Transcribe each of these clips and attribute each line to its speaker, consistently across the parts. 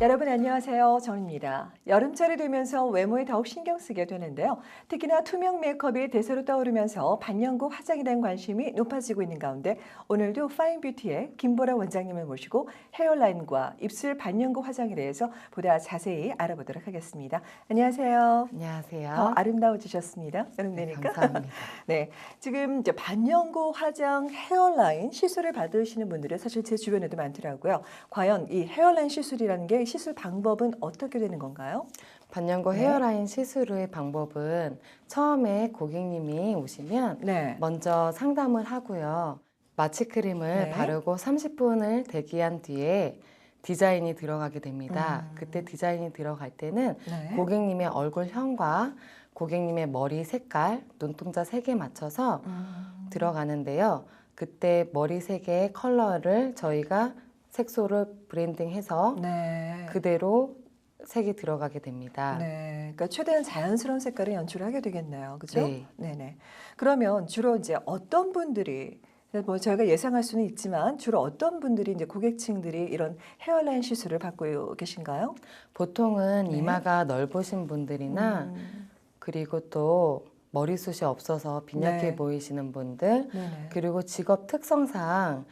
Speaker 1: 여러분 안녕하세요. 정입니다. 여름철이 되면서 외모에 더욱 신경 쓰게 되는데요. 특히나 투명 메이크업이 대세로 떠오르면서 반영구 화장에 대한 관심이 높아지고 있는 가운데 오늘도 파인뷰티의 김보라 원장님을 모시고 헤어라인과 입술 반영구 화장에 대해서 보다 자세히 알아보도록 하겠습니다. 안녕하세요.
Speaker 2: 안녕하세요.
Speaker 1: 더 아름다워지셨습니다. 여름 되니까.
Speaker 2: 감사합니다.
Speaker 1: 네, 지금 이제 반영구 화장 헤어라인 시술을 받으시는 분들이 사실 제 주변에도 많더라고요. 과연 이 헤어라인 시술이라는 게 시술 방법은 어떻게 되는 건가요?
Speaker 2: 반영고
Speaker 1: 네.
Speaker 2: 헤어라인 시술의 방법은 처음에 고객님이 오시면
Speaker 1: 네.
Speaker 2: 먼저 상담을 하고요. 마취 크림을
Speaker 1: 네.
Speaker 2: 바르고 30분을 대기한 뒤에 디자인이 들어가게 됩니다.
Speaker 1: 음.
Speaker 2: 그때 디자인이 들어갈 때는
Speaker 1: 네.
Speaker 2: 고객님의 얼굴형과 고객님의 머리 색깔, 눈동자 색에 맞춰서
Speaker 1: 음.
Speaker 2: 들어가는데요. 그때 머리 색의 컬러를 저희가 색소를 브랜딩해서
Speaker 1: 네.
Speaker 2: 그대로 색이 들어가게 됩니다.
Speaker 1: 네. 그러니까 최대한 자연스러운 색깔을 연출을 하게 되겠네요. 그죠?
Speaker 2: 네.
Speaker 1: 네네. 그러면 주로 이제 어떤 분들이 뭐 저희가 예상할 수는 있지만 주로 어떤 분들이 이제 고객층들이 이런 헤어라인 시술을 받고 계신가요?
Speaker 2: 보통은
Speaker 1: 네.
Speaker 2: 이마가 넓으신 분들이나
Speaker 1: 음.
Speaker 2: 그리고 또 머리숱이 없어서 빈약해
Speaker 1: 네.
Speaker 2: 보이시는 분들
Speaker 1: 네네.
Speaker 2: 그리고 직업 특성상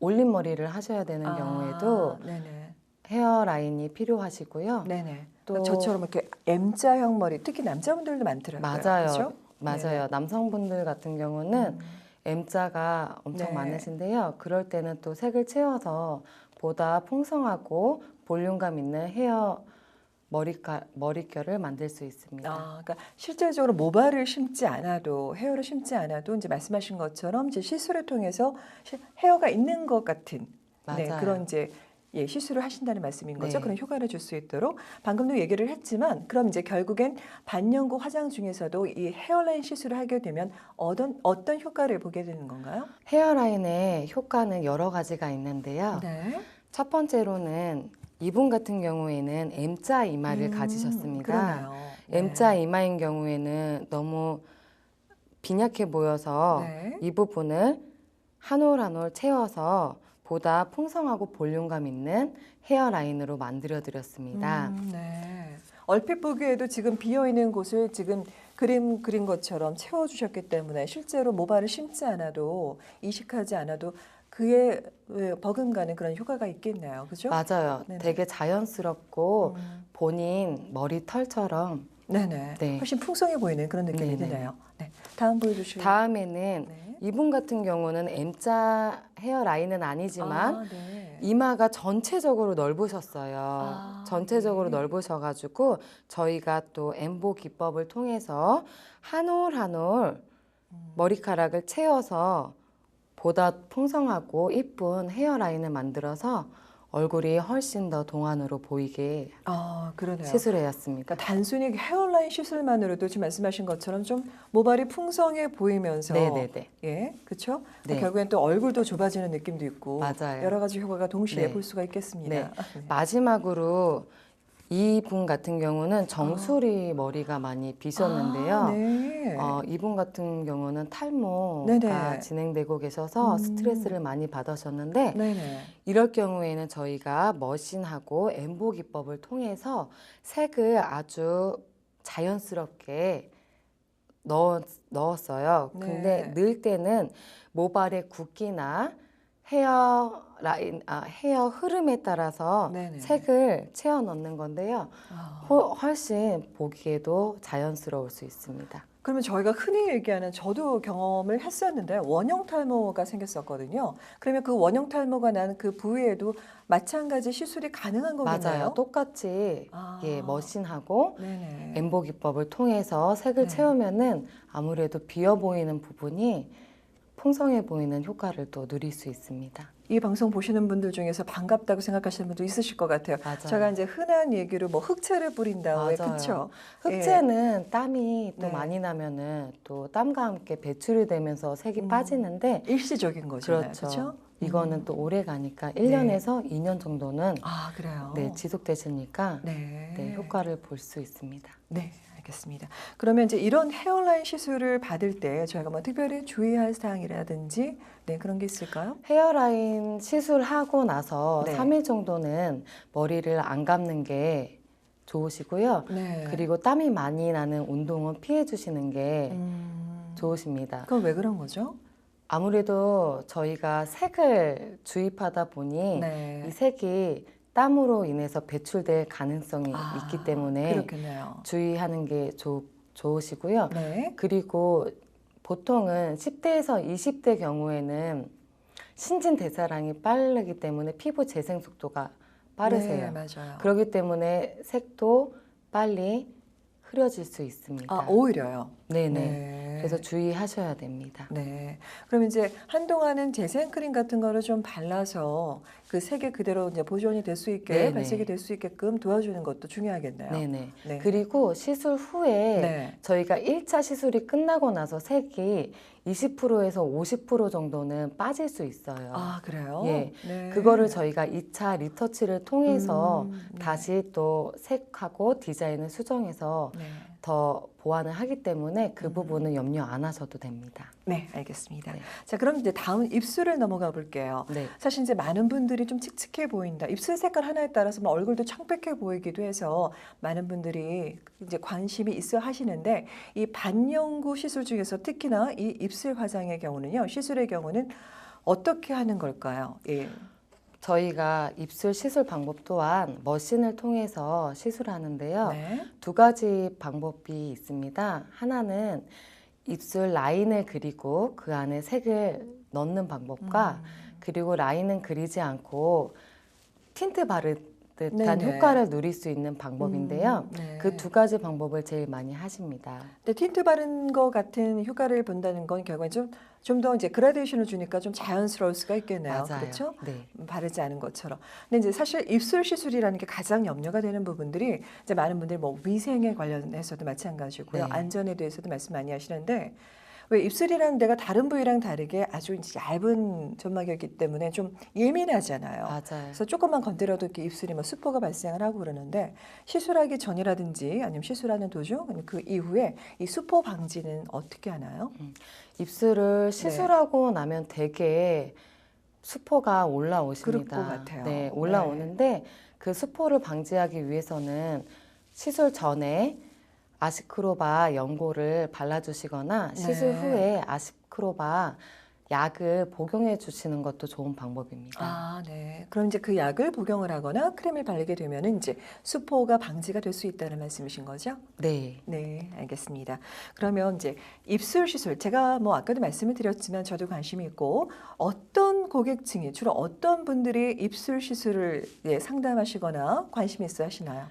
Speaker 2: 올린 머리를 하셔야 되는
Speaker 1: 아,
Speaker 2: 경우에도
Speaker 1: 네네.
Speaker 2: 헤어라인이 필요하시고요.
Speaker 1: 네네.
Speaker 2: 또-
Speaker 1: 저처럼 이렇게 M자형 머리, 특히 남자분들도 많더라고요.
Speaker 2: 맞아요.
Speaker 1: 그죠?
Speaker 2: 맞아요.
Speaker 1: 네네.
Speaker 2: 남성분들 같은 경우는
Speaker 1: 음.
Speaker 2: M자가 엄청
Speaker 1: 네.
Speaker 2: 많으신데요. 그럴 때는 또 색을 채워서 보다 풍성하고 볼륨감 있는 헤어 머리카, 머릿결을 만들 수 있습니다.
Speaker 1: 아, 그러니까 실제적으로 모발을 심지 않아도 헤어를 심지 않아도 이제 말씀하신 것처럼 이제 시술을 통해서 시- 헤어가 있는 것 같은 네. 그런 이제 예, 시술을 하신다는 말씀인 거죠.
Speaker 2: 네.
Speaker 1: 그런 효과를 줄 수 있도록 방금도 얘기를 했지만 그럼 이제 결국엔 반영구 화장 중에서도 이 헤어라인 시술을 하게 되면 어떤 어떤 효과를 보게 되는 건가요?
Speaker 2: 헤어라인의 효과는 여러 가지가 있는데요.
Speaker 1: 네.
Speaker 2: 첫 번째로는 이분 같은 경우에는 M자 이마를
Speaker 1: 음,
Speaker 2: 가지셨습니다.
Speaker 1: 그러네요. 네.
Speaker 2: M자 이마인 경우에는 너무 빈약해 보여서
Speaker 1: 네.
Speaker 2: 이 부분을 한 올 한 올 채워서 보다 풍성하고 볼륨감 있는 헤어라인으로 만들어 드렸습니다.
Speaker 1: 음, 네. 얼핏 보기에도 지금 비어 있는 곳을 지금 그림 그린 것처럼 채워 주셨기 때문에 실제로 모발을 심지 않아도 이식하지 않아도 그에 왜 버금가는 그런 효과가 있겠네요. 그죠?
Speaker 2: 맞아요.
Speaker 1: 네네.
Speaker 2: 되게 자연스럽고
Speaker 1: 음,
Speaker 2: 본인 머리털처럼
Speaker 1: 네네.
Speaker 2: 네.
Speaker 1: 훨씬 풍성해 보이는 그런 느낌이
Speaker 2: 네네.
Speaker 1: 드네요. 네. 다음 보여주시죠.
Speaker 2: 다음에는
Speaker 1: 네.
Speaker 2: 이분 같은 경우는 M자 헤어라인은 아니지만
Speaker 1: 아, 네.
Speaker 2: 이마가 전체적으로 넓으셨어요.
Speaker 1: 아,
Speaker 2: 전체적으로
Speaker 1: 네.
Speaker 2: 넓으셔가지고 저희가 또 엠보 기법을 통해서 한 올 한올
Speaker 1: 음.
Speaker 2: 머리카락을 채워서 보다 풍성하고 이쁜 헤어라인을 만들어서 얼굴이 훨씬 더 동안으로 보이게
Speaker 1: 아, 그러네요.
Speaker 2: 시술해왔습니다.
Speaker 1: 그러니까 단순히 헤어라인 시술만으로도 지금 말씀하신 것처럼 좀 모발이 풍성해 보이면서
Speaker 2: 네네네.
Speaker 1: 예, 그렇죠.
Speaker 2: 네.
Speaker 1: 결국엔 또 얼굴도 좁아지는 느낌도 있고
Speaker 2: 맞아요.
Speaker 1: 여러 가지 효과가 동시에
Speaker 2: 네.
Speaker 1: 볼 수가 있겠습니다.
Speaker 2: 네.
Speaker 1: 네.
Speaker 2: 마지막으로 이분 같은 경우는 정수리 머리가 많이 비셨는데요.
Speaker 1: 아, 네.
Speaker 2: 어, 이분 같은 경우는 탈모가
Speaker 1: 네네.
Speaker 2: 진행되고 계셔서
Speaker 1: 음.
Speaker 2: 스트레스를 많이 받으셨는데
Speaker 1: 네네.
Speaker 2: 이럴 경우에는 저희가 머신하고 엠보 기법을 통해서 색을 아주 자연스럽게 넣, 넣었어요. 근데
Speaker 1: 네.
Speaker 2: 넣을 때는 모발의 굵기나 헤어 라인, 아, 헤어 흐름에 따라서
Speaker 1: 네네.
Speaker 2: 색을 채워 넣는 건데요.
Speaker 1: 아,
Speaker 2: 호- 훨씬 보기에도 자연스러울 수 있습니다.
Speaker 1: 그러면 저희가 흔히 얘기하는 저도 경험을 했었는데 원형 탈모가 생겼었거든요. 그러면 그 원형 탈모가 난 그 부위에도 마찬가지 시술이 가능한 거겠나요?
Speaker 2: 맞아요. 똑같이
Speaker 1: 아.
Speaker 2: 예, 머신하고
Speaker 1: 네네.
Speaker 2: 엠보 기법을 통해서 색을
Speaker 1: 네.
Speaker 2: 채우면은 아무래도 비어 보이는 부분이 풍성해 보이는 효과를 또 누릴 수 있습니다.
Speaker 1: 이 방송 보시는 분들 중에서 반갑다고 생각하시는 분도 있으실 것 같아요.
Speaker 2: 맞아요.
Speaker 1: 제가 이제 흔한 얘기로 뭐 흑채를 뿌린다, 왜. 그렇죠?
Speaker 2: 흑채는 땀이 또
Speaker 1: 네.
Speaker 2: 많이 나면은 또 땀과 함께 배출이 되면서 색이
Speaker 1: 음.
Speaker 2: 빠지는데
Speaker 1: 일시적인 거잖아요,
Speaker 2: 그렇죠.
Speaker 1: 그렇죠?
Speaker 2: 이거는
Speaker 1: 음.
Speaker 2: 또 오래 가니까 1년에서 2년 정도는
Speaker 1: 아 그래요.
Speaker 2: 네, 지속되시니까
Speaker 1: 네.
Speaker 2: 네, 효과를 볼 수 있습니다.
Speaker 1: 네, 알겠습니다. 그러면 이제 이런 헤어라인 시술을 받을 때 저희가 뭐 특별히 주의할 사항이라든지 네, 그런 게 있을까요?
Speaker 2: 헤어라인 시술하고 나서
Speaker 1: 네.
Speaker 2: 3일 정도는 머리를 안 감는 게 좋으시고요.
Speaker 1: 네.
Speaker 2: 그리고 땀이 많이 나는 운동은 피해 주시는 게
Speaker 1: 음,
Speaker 2: 좋으십니다.
Speaker 1: 그건 왜 그런 거죠?
Speaker 2: 아무래도 저희가 색을 주입하다 보니
Speaker 1: 네.
Speaker 2: 이 색이 땀으로 인해서 배출될 가능성이
Speaker 1: 아,
Speaker 2: 있기 때문에
Speaker 1: 그렇겠네요.
Speaker 2: 주의하는 게 좋, 좋으시고요.
Speaker 1: 네.
Speaker 2: 그리고 보통은 10대에서 20대 경우에는 신진 대사량이 빠르기 때문에 피부 재생 속도가 빠르세요.
Speaker 1: 네, 맞아요.
Speaker 2: 그렇기 때문에 색도 빨리 흐려질 수 있습니다.
Speaker 1: 아, 오히려요.
Speaker 2: 네네.
Speaker 1: 네.
Speaker 2: 그래서 주의하셔야 됩니다.
Speaker 1: 네. 그럼 이제 한동안은 재생 크림 같은 거를 좀 발라서 그 색이 그대로 이제 보존이 될 수 있게
Speaker 2: 네네.
Speaker 1: 발색이 될 수 있게끔 도와주는 것도 중요하겠네요.
Speaker 2: 네네.
Speaker 1: 네.
Speaker 2: 그리고 시술 후에
Speaker 1: 네.
Speaker 2: 저희가 1차 시술이 끝나고 나서 색이 20%에서 50% 정도는 빠질 수 있어요.
Speaker 1: 아, 그래요?
Speaker 2: 예.
Speaker 1: 네.
Speaker 2: 그거를 저희가 2차 리터치를 통해서
Speaker 1: 음, 네.
Speaker 2: 다시 또 색하고 디자인을 수정해서
Speaker 1: 네.
Speaker 2: 더 보완을 하기 때문에 그
Speaker 1: 음.
Speaker 2: 부분은 염려 안 하셔도 됩니다.
Speaker 1: 네, 알겠습니다.
Speaker 2: 네.
Speaker 1: 자, 그럼 이제 다음 입술을 넘어가 볼게요.
Speaker 2: 네.
Speaker 1: 사실 이제 많은 분들이 좀 칙칙해 보인다. 입술 색깔 하나에 따라서 뭐 얼굴도 창백해 보이기도 해서 많은 분들이 이제 관심이 있어 하시는데 이 반영구 시술 중에서 특히나 이 입술 화장의 경우는요. 시술의 경우는 어떻게 하는 걸까요? 예.
Speaker 2: 저희가 입술 시술 방법 또한 머신을 통해서 시술하는데요.
Speaker 1: 네.
Speaker 2: 두 가지 방법이 있습니다. 하나는 입술 라인을 그리고 그 안에 색을 넣는 방법과
Speaker 1: 음.
Speaker 2: 그리고 라인은 그리지 않고 틴트 바르 듯한
Speaker 1: 네네.
Speaker 2: 효과를 누릴 수 있는 방법인데요.
Speaker 1: 음, 네.
Speaker 2: 그두 가지 방법을 제일 많이 하십니다.
Speaker 1: 근데 틴트 바른 거 같은 효과를 본다는 건 결국엔 좀 좀 더 이제 그라데이션을 주니까 좀 자연스러울 수가 있겠네요.
Speaker 2: 맞아요.
Speaker 1: 그렇죠?
Speaker 2: 네.
Speaker 1: 바르지 않은 것처럼. 근데 이제 사실 입술 시술이라는 게 가장 염려가 되는 부분들이 이제 많은 분들이 뭐 위생에 관련해서도 마찬가지고요.
Speaker 2: 네.
Speaker 1: 안전에 대해서도 말씀 많이 하시는데 왜 입술이라는 데가 다른 부위랑 다르게 아주 얇은 점막이기 때문에 좀 예민하잖아요.
Speaker 2: 맞아요.
Speaker 1: 그래서 조금만 건드려도 이렇게 입술이 뭐 수포가 발생을 하고 그러는데 시술하기 전이라든지 아니면 시술하는 도중 아니면 그 이후에 이 수포 방지는 어떻게 하나요?
Speaker 2: 입술을
Speaker 1: 네.
Speaker 2: 시술하고 나면 되게 수포가
Speaker 1: 그럴
Speaker 2: 올라오십니다.
Speaker 1: 것 같아요.
Speaker 2: 네, 올라오는데 그 수포를 방지하기 위해서는 시술 전에 아시크로바 연고를 발라주시거나 시술
Speaker 1: 네.
Speaker 2: 후에 아시크로바 약을 복용해 주시는 것도 좋은 방법입니다.
Speaker 1: 아, 네. 그럼 이제 그 약을 복용을 하거나 크림을 바르게 되면은 이제 수포가 방지가 될 수 있다는 말씀이신 거죠?
Speaker 2: 네.
Speaker 1: 네, 알겠습니다. 그러면 이제 입술 시술 제가 뭐 아까도 말씀을 드렸지만 저도 관심이 있고 어떤 고객층이 주로 어떤 분들이 입술 시술을 예, 상담하시거나 관심이 있어 하시나요?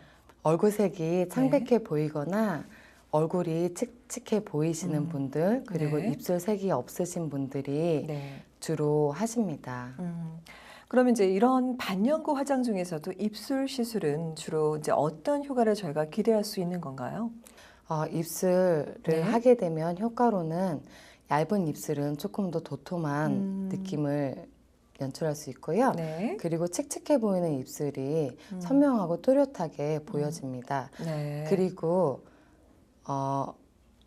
Speaker 2: 얼굴색이 창백해 보이거나 얼굴이 칙칙해 보이시는
Speaker 1: 음,
Speaker 2: 분들 그리고
Speaker 1: 네.
Speaker 2: 입술색이 없으신 분들이
Speaker 1: 네.
Speaker 2: 주로 하십니다.
Speaker 1: 음. 그러면 이제 이런 반영구 화장 중에서도 입술 시술은 주로 이제 어떤 효과를 저희가 기대할 수 있는 건가요?
Speaker 2: 어, 입술을
Speaker 1: 네.
Speaker 2: 하게 되면 효과로는 얇은 입술은 조금 더 도톰한
Speaker 1: 음.
Speaker 2: 느낌을 연출할 수 있고요.
Speaker 1: 네.
Speaker 2: 그리고 칙칙해 보이는 입술이
Speaker 1: 음.
Speaker 2: 선명하고 또렷하게 보여집니다.
Speaker 1: 네.
Speaker 2: 그리고 어,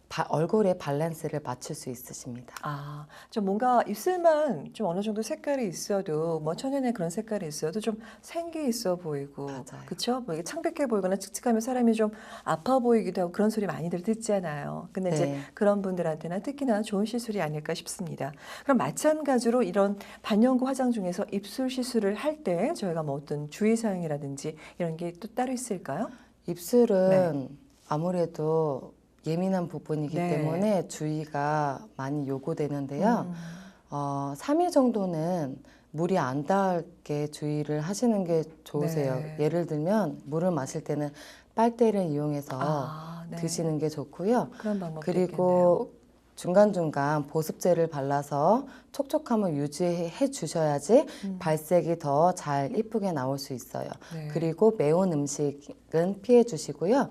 Speaker 2: 바- 얼굴의 밸런스를 맞출 수 있으십니다.
Speaker 1: 아, 좀 뭔가 입술만 좀 어느 정도 색깔이 있어도 뭐 천연의 그런 색깔이 있어도 좀 생기 있어 보이고
Speaker 2: 맞아요.
Speaker 1: 그렇죠? 뭐 이게 창백해 보이거나 칙칙하면 사람이 좀 아파 보이기도 하고 그런 소리 많이들 듣잖아요. 근데 이제
Speaker 2: 네.
Speaker 1: 그런 분들한테는 특히나 좋은 시술이 아닐까 싶습니다. 그럼 마찬가지로 이런 반영구 화장 중에서 입술 시술을 할 때 저희가 뭐 어떤 주의 사항이라든지 이런 게 또 따로 있을까요?
Speaker 2: 입술은 아무래도 예민한 부분이기
Speaker 1: 네.
Speaker 2: 때문에 주의가 많이 요구되는데요.
Speaker 1: 음,
Speaker 2: 어, 3일 정도는 물이 안 닿게 주의를 하시는 게 좋으세요.
Speaker 1: 네.
Speaker 2: 예를 들면 물을 마실 때는 빨대를 이용해서
Speaker 1: 아, 네.
Speaker 2: 드시는 게 좋고요. 그리고 중간중간 보습제를 발라서 촉촉함을 유지해 주셔야지
Speaker 1: 있겠네요. 음,
Speaker 2: 발색이 더 잘 이쁘게 나올 수 있어요.
Speaker 1: 네.
Speaker 2: 그리고 매운 음식은 피해 주시고요.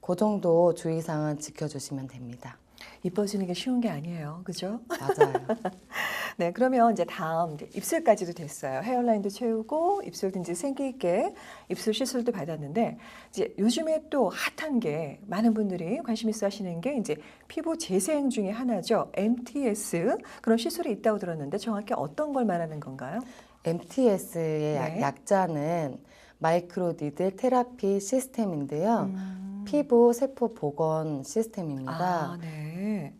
Speaker 2: 그 정도 주의사항은 지켜주시면 됩니다.
Speaker 1: 이뻐지는 게 쉬운 게 아니에요. 그죠?
Speaker 2: 맞아요.
Speaker 1: 네, 그러면 이제 다음 이제 입술까지도 됐어요. 헤어라인도 채우고 입술도 이제 생기 있게 입술 시술도 받았는데 이제 요즘에 또 핫한 게 많은 분들이 관심 있어 하시는 게 이제 피부 재생 중에 하나죠. MTS 그런 시술이 있다고 들었는데 정확히 어떤 걸 말하는 건가요?
Speaker 2: MTS의
Speaker 1: 네.
Speaker 2: 약자는 마이크로 니들 테라피 시스템인데요.
Speaker 1: 음.
Speaker 2: 피부 세포 복원 시스템입니다.
Speaker 1: 아, 네.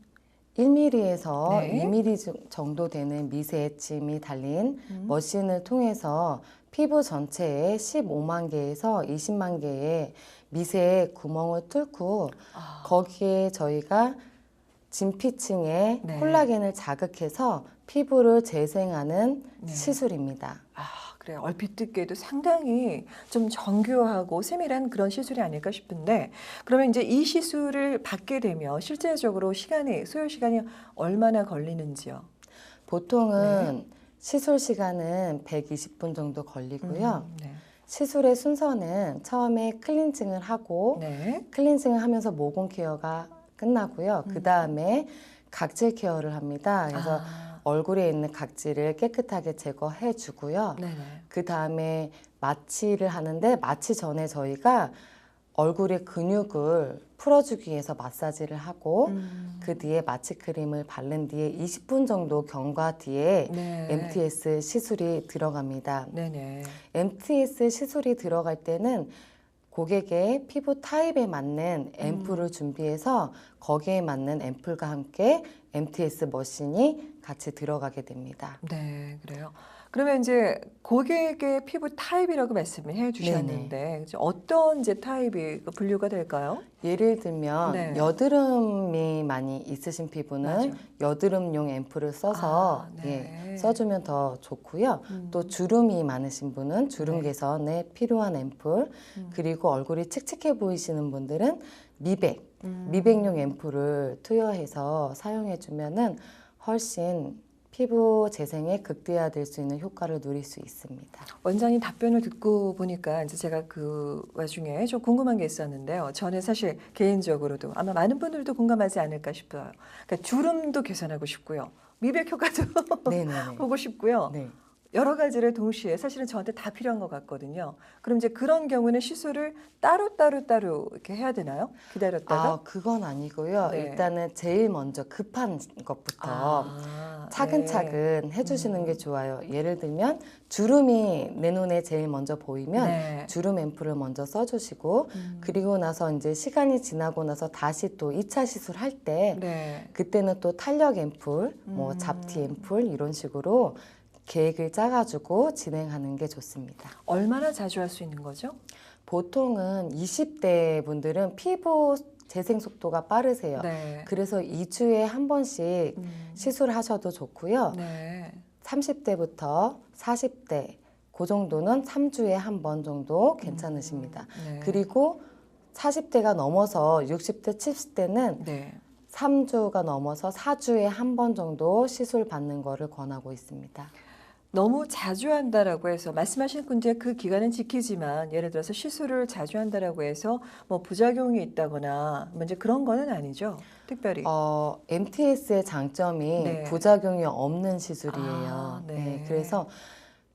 Speaker 2: 1mm에서
Speaker 1: 네.
Speaker 2: 2mm 정도 되는 미세 침이 달린
Speaker 1: 음.
Speaker 2: 머신을 통해서 피부 전체에 15만 개에서 20만 개의 미세 구멍을 뚫고
Speaker 1: 아,
Speaker 2: 거기에 저희가 진피층에
Speaker 1: 네.
Speaker 2: 콜라겐을 자극해서 피부를 재생하는
Speaker 1: 네.
Speaker 2: 시술입니다.
Speaker 1: 아, 그래요. 얼핏 듣기에도 상당히 좀 정교하고 세밀한 그런 시술이 아닐까 싶은데 그러면 이제 이 시술을 받게 되면 실제적으로 시간이 소요 시간이 얼마나 걸리는지요?
Speaker 2: 보통은 시술 시간은 120분 정도 걸리고요.
Speaker 1: 음, 네.
Speaker 2: 시술의 순서는 처음에 클렌징을 하고
Speaker 1: 네.
Speaker 2: 클렌징을 하면서 모공 케어가 끝나고요.
Speaker 1: 음.
Speaker 2: 그 다음에 각질 케어를 합니다. 그래서
Speaker 1: 아,
Speaker 2: 얼굴에 있는 각질을 깨끗하게 제거해 주고요. 그 다음에 마취를 하는데 마취 전에 저희가 얼굴의 근육을 풀어주기 위해서 마사지를 하고
Speaker 1: 음,
Speaker 2: 그 뒤에 마취 크림을 바른 뒤에 20분 정도 경과 뒤에
Speaker 1: 네.
Speaker 2: MTS 시술이 들어갑니다.
Speaker 1: 네네.
Speaker 2: MTS 시술이 들어갈 때는 고객의 피부 타입에 맞는
Speaker 1: 음.
Speaker 2: 앰플을 준비해서 거기에 맞는 앰플과 함께 MTS 머신이 같이 들어가게 됩니다.
Speaker 1: 네, 그래요. 그러면 이제 고객의 피부 타입이라고 말씀을 해 주셨는데 이제 어떤 이제 타입이 그 분류가 될까요?
Speaker 2: 예를 들면
Speaker 1: 네.
Speaker 2: 여드름이 많이 있으신 피부는
Speaker 1: 맞아요.
Speaker 2: 여드름용 앰플을 써서
Speaker 1: 아, 네.
Speaker 2: 예, 써주면 더 좋고요.
Speaker 1: 음,
Speaker 2: 또 주름이 많으신 분은 주름
Speaker 1: 네.
Speaker 2: 개선에 필요한 앰플
Speaker 1: 음,
Speaker 2: 그리고 얼굴이 칙칙해 보이시는 분들은 미백
Speaker 1: 음.
Speaker 2: 미백용 앰플을 투여해서 사용해 주면은 훨씬 피부 재생에 극대화될 수 있는 효과를 누릴 수 있습니다.
Speaker 1: 원장님 답변을 듣고 보니까 이제 제가 그 와중에 좀 궁금한 게 있었는데요. 저는 사실 개인적으로도 아마 많은 분들도 공감하지 않을까 싶어요. 그러니까 주름도 개선하고 싶고요. 미백 효과도
Speaker 2: 네네네.
Speaker 1: 보고 싶고요.
Speaker 2: 네.
Speaker 1: 여러 가지를 동시에 사실은 저한테 다 필요한 것 같거든요. 그럼 이제 그런 경우는 시술을 따로 따로 따로 이렇게 해야 되나요? 기다렸다가
Speaker 2: 아 그건 아니고요.
Speaker 1: 네.
Speaker 2: 일단은 제일 먼저 급한 것부터
Speaker 1: 아,
Speaker 2: 차근차근 해주시는
Speaker 1: 음.
Speaker 2: 게 좋아요. 예를 들면 주름이 내 눈에 제일 먼저 보이면
Speaker 1: 네.
Speaker 2: 주름 앰플을 먼저 써주시고
Speaker 1: 음.
Speaker 2: 그리고 나서 이제 시간이 지나고 나서 다시 또 2차 시술할 때
Speaker 1: 네.
Speaker 2: 그때는 또 탄력 앰플, 뭐
Speaker 1: 음.
Speaker 2: 잡티 앰플 이런 식으로 계획을 짜가지고 진행하는 게 좋습니다.
Speaker 1: 얼마나 자주 할 수 있는 거죠?
Speaker 2: 보통은 20대 분들은 피부 재생 속도가 빠르세요.
Speaker 1: 네.
Speaker 2: 그래서 2주에 한 번씩
Speaker 1: 음.
Speaker 2: 시술하셔도 좋고요.
Speaker 1: 네.
Speaker 2: 30대부터 40대 그 정도는 3주에 한 번 정도 괜찮으십니다.
Speaker 1: 음. 네.
Speaker 2: 그리고 40대가 넘어서 60대, 70대는
Speaker 1: 네.
Speaker 2: 3주가 넘어서 4주에 한 번 정도 시술 받는 거를 권하고 있습니다.
Speaker 1: 너무 자주 한다라고 해서 말씀하신 이제 그 기간은 지키지만 예를 들어서 시술을 자주 한다라고 해서 뭐 부작용이 있다거나 뭐 이제 그런 거는 아니죠. 특별히.
Speaker 2: 어, MTS의 장점이
Speaker 1: 네.
Speaker 2: 부작용이 없는 시술이에요.
Speaker 1: 아, 네.
Speaker 2: 네, 그래서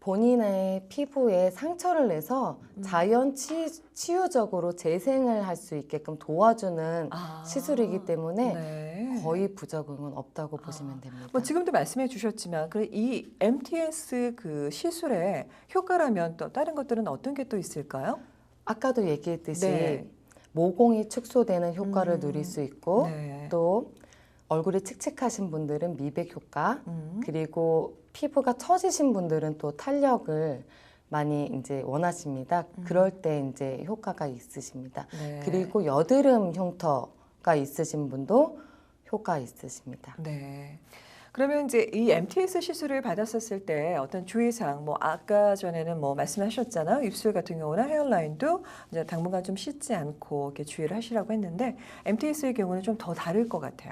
Speaker 2: 본인의 피부에 상처를 내서
Speaker 1: 음.
Speaker 2: 자연 치, 치유적으로 재생을 할 수 있게끔 도와주는
Speaker 1: 아,
Speaker 2: 시술이기 때문에
Speaker 1: 네.
Speaker 2: 거의 부작용은 없다고 보시면 됩니다.
Speaker 1: 뭐 지금도 말씀해 주셨지만 그이 MTS 그 시술의 효과라면 또 다른 것들은 어떤 게 또 있을까요?
Speaker 2: 아까도 얘기했듯이
Speaker 1: 네.
Speaker 2: 모공이 축소되는 효과를
Speaker 1: 음.
Speaker 2: 누릴 수 있고
Speaker 1: 네.
Speaker 2: 또 얼굴이 칙칙하신 분들은 미백 효과
Speaker 1: 음.
Speaker 2: 그리고 피부가 처지신 분들은 또 탄력을 많이 이제 원하십니다.
Speaker 1: 음.
Speaker 2: 그럴 때 이제 효과가 있으십니다.
Speaker 1: 네.
Speaker 2: 그리고 여드름 흉터가 있으신 분도 효과 있으십니다.
Speaker 1: 네. 그러면 이제 이 MTS 시술을 받았었을 때 어떤 주의사항, 뭐 아까 전에는 뭐 말씀하셨잖아요. 입술 같은 경우나 헤어라인도 이제 당분간 좀 씻지 않고 이렇게 주의를 하시라고 했는데 MTS의 경우는 좀 더 다를 것 같아요.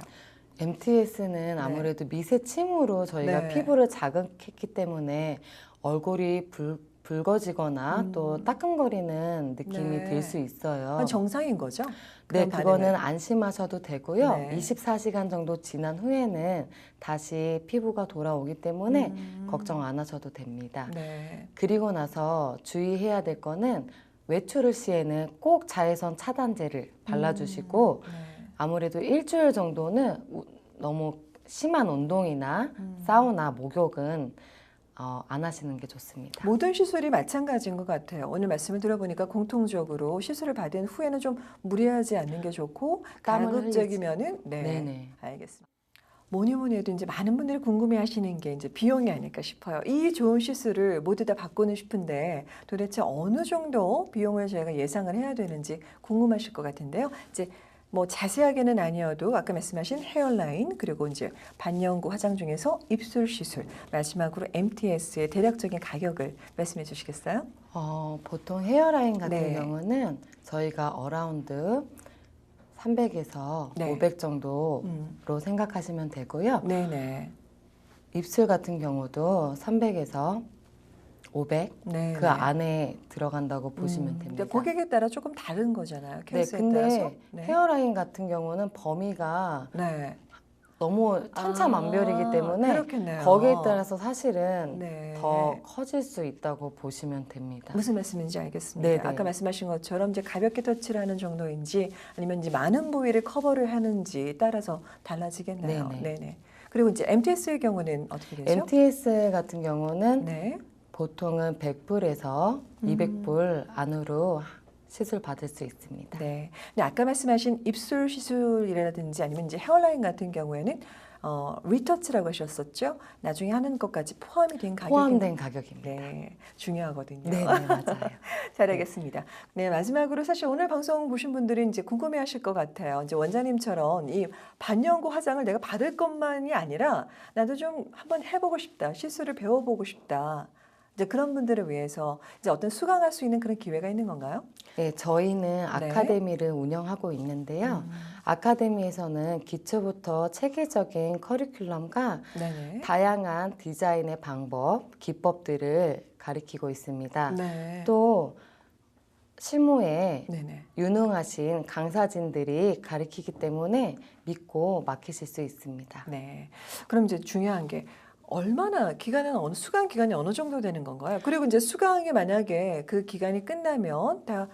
Speaker 2: MTS는 아무래도 미세 침으로 저희가
Speaker 1: 네.
Speaker 2: 피부를 자극했기 때문에 얼굴이 붉, 붉어지거나
Speaker 1: 음.
Speaker 2: 또 따끔거리는 느낌이
Speaker 1: 네.
Speaker 2: 들 수 있어요.
Speaker 1: 한 정상인 거죠?
Speaker 2: 네, 그거는. 안심하셔도 되고요.
Speaker 1: 네.
Speaker 2: 24시간 정도 지난 후에는 다시 피부가 돌아오기 때문에
Speaker 1: 음.
Speaker 2: 걱정 안 하셔도 됩니다.
Speaker 1: 네.
Speaker 2: 그리고 나서 주의해야 될 거는 외출을 시에는 꼭 자외선 차단제를 발라주시고
Speaker 1: 음. 네.
Speaker 2: 아무래도 일주일 정도는 우- 너무 심한 운동이나
Speaker 1: 음.
Speaker 2: 사우나, 목욕은 어, 안 하시는 게 좋습니다.
Speaker 1: 모든 시술이 마찬가지인 것 같아요. 오늘 말씀을 들어보니까 공통적으로 시술을 받은 후에는 좀 무리하지 않는 게 좋고
Speaker 2: 땀을
Speaker 1: 가급적이면은 네,
Speaker 2: 네네.
Speaker 1: 알겠습니다. 뭐니 뭐니 해도 이제 많은 분들이 궁금해 하시는 게 이제 비용이 아닐까 싶어요. 이 좋은 시술을 모두 다 받고는 싶은데 도대체 어느 정도 비용을 저희가 예상을 해야 되는지 궁금하실 것 같은데요. 이제 뭐 자세하게는 아니어도 아까 말씀하신 헤어라인 그리고 이제 반영구 화장 중에서 입술 시술 마지막으로 MTS의 대략적인 가격을 말씀해 주시겠어요?
Speaker 2: 어, 보통 헤어라인 같은
Speaker 1: 네.
Speaker 2: 경우는 저희가 어라운드 300에서
Speaker 1: 네.
Speaker 2: 500 정도로
Speaker 1: 음.
Speaker 2: 생각하시면 되고요.
Speaker 1: 네네.
Speaker 2: 입술 같은 경우도 300에서 500그
Speaker 1: 네.
Speaker 2: 안에 들어간다고 보시면
Speaker 1: 음,
Speaker 2: 됩니다.
Speaker 1: 고객에 따라 조금 다른 거잖아요.
Speaker 2: 네, 근데.
Speaker 1: 네.
Speaker 2: 헤어라인 같은 경우는 범위가
Speaker 1: 네.
Speaker 2: 너무 천차만별이기
Speaker 1: 아,
Speaker 2: 때문에
Speaker 1: 그렇겠네요.
Speaker 2: 거기에 따라서 사실은
Speaker 1: 네.
Speaker 2: 더 커질 수 있다고 보시면 됩니다.
Speaker 1: 무슨 말씀인지 알겠습니다.
Speaker 2: 네네.
Speaker 1: 아까 말씀하신 것처럼 이제 가볍게 터치를 하는 정도인지 아니면 이제 많은 부위를 커버를 하는지 따라서 달라지겠나요?
Speaker 2: 네네.
Speaker 1: 네네. 그리고 이제 MTS의 경우는 어떻게 되죠?
Speaker 2: MTS 같은 경우는
Speaker 1: 네.
Speaker 2: 보통은 100불에서
Speaker 1: 음.
Speaker 2: 200불 안으로 시술 받을 수 있습니다.
Speaker 1: 네. 근데 아까 말씀하신 입술 시술이라든지 아니면 이제 헤어라인 같은 경우에는 어, 리터치라고 하셨었죠? 나중에 하는 것까지 포함이 된 가격이
Speaker 2: 포함된 가격입니다.
Speaker 1: 네, 중요하거든요.
Speaker 2: 네, 네, 맞아요.
Speaker 1: 잘 알겠습니다. 네, 마지막으로 사실 오늘 방송 보신 분들은 이제 궁금해하실 것 같아요. 이제 원장님처럼 이 반영구 화장을 내가 받을 것만이 아니라 나도 좀 한번 해보고 싶다, 시술을 배워보고 싶다. 이제 그런 분들을 위해서 이제 어떤 수강할 수 있는 그런 기회가 있는 건가요?
Speaker 2: 네, 저희는 아카데미를 운영하고 있는데요.
Speaker 1: 음,
Speaker 2: 아카데미에서는 기초부터 체계적인 커리큘럼과
Speaker 1: 네네.
Speaker 2: 다양한 디자인의 방법, 기법들을 가리키고 있습니다.
Speaker 1: 네.
Speaker 2: 또 실무에
Speaker 1: 네네.
Speaker 2: 유능하신 강사진들이 가리키기 때문에 믿고 맡기실 수 있습니다.
Speaker 1: 네. 그럼 이제 중요한 게 얼마나 기간은 어느 수강 기간이 어느 정도 되는 건가요? 그리고 이제 수강이 만약에 그 기간이 끝나면 다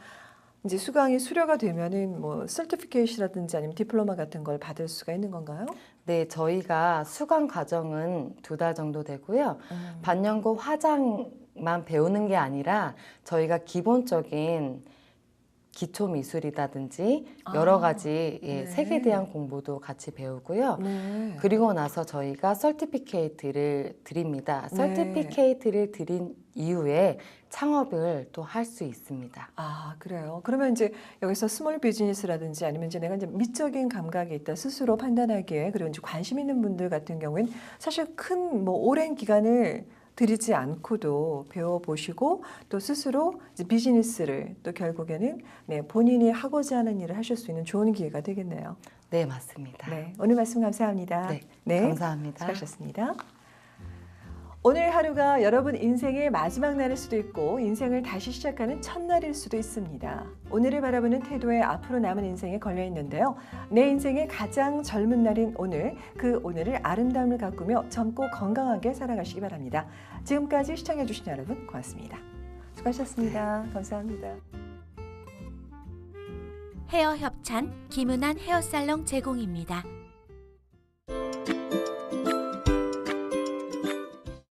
Speaker 1: 이제 수강이 수료가 되면은 뭐 설티피케이시라든지 아니면 디플로마 같은 걸 받을 수가 있는 건가요?
Speaker 2: 네, 저희가 수강 과정은 두 달 정도 되고요.
Speaker 1: 음.
Speaker 2: 반영구 화장만 배우는 게 아니라 저희가 기본적인 기초 미술이라든지 여러
Speaker 1: 아,
Speaker 2: 가지
Speaker 1: 네.
Speaker 2: 예, 색에 대한 공부도 같이 배우고요.
Speaker 1: 네.
Speaker 2: 그리고 나서 저희가 설티피케이트를 드립니다.
Speaker 1: 네.
Speaker 2: 설티피케이트를 드린 이후에 창업을 또 할 수 있습니다.
Speaker 1: 아, 그래요. 그러면 이제 여기서 스몰 비즈니스라든지 아니면 이제 내가 이제 미적인 감각이 있다 스스로 판단하기에 그리고 이제 관심 있는 분들 같은 경우에는 사실 큰 뭐 오랜 기간을 들이지 않고도 배워보시고 또 스스로 이제 비즈니스를 또 결국에는 네, 본인이 하고자 하는 일을 하실 수 있는 좋은 기회가 되겠네요.
Speaker 2: 네, 맞습니다.
Speaker 1: 네, 오늘 말씀 감사합니다.
Speaker 2: 네, 감사합니다.
Speaker 1: 수고하셨습니다. 오늘 하루가 여러분 인생의 마지막 날일 수도 있고 인생을 다시 시작하는 첫날일 수도 있습니다. 오늘을 바라보는 태도에 앞으로 남은 인생에 걸려 있는데요. 내 인생의 가장 젊은 날인 오늘, 그 오늘을 아름다움을 가꾸며 젊고 건강하게 살아가시기 바랍니다. 지금까지 시청해 주신 여러분 고맙습니다. 수고하셨습니다. 감사합니다.
Speaker 3: 헤어 협찬 김은한 헤어살롱 제공입니다.